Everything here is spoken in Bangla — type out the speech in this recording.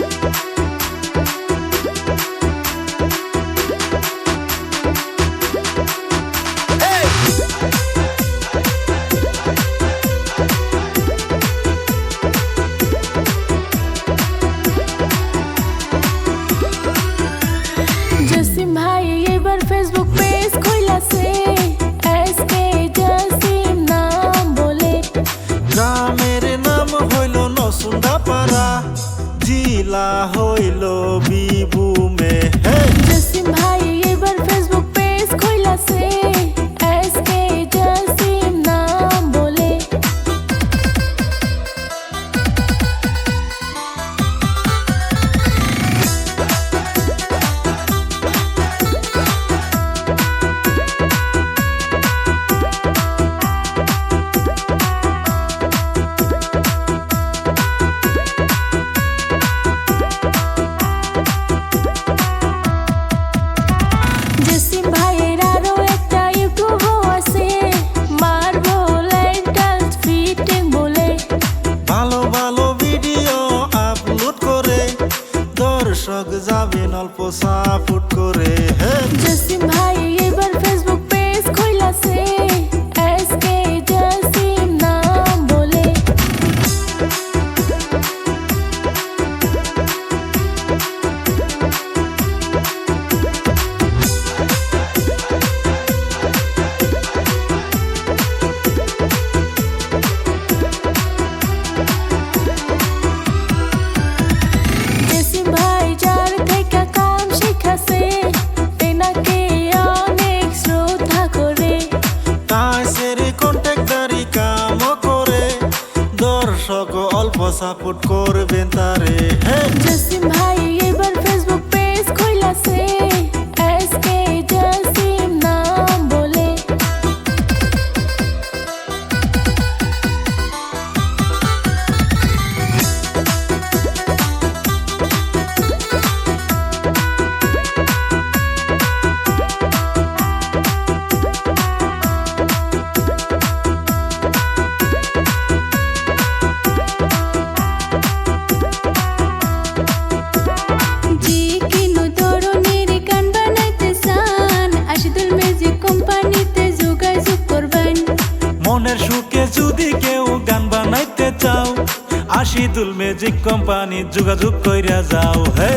Bye. হইল বিভু। গায়ক যাবেন অল্প সা ফুট করে হ্যাঁ। জসিম ভাই এবার ফসাফুট করবেন তারে। হ্যাঁ, মনের সুখে যদি কেউ গান বানাইতে চাও আশিদুল মেজিক কোম্পানি যোগাযোগ কইরা যাও হে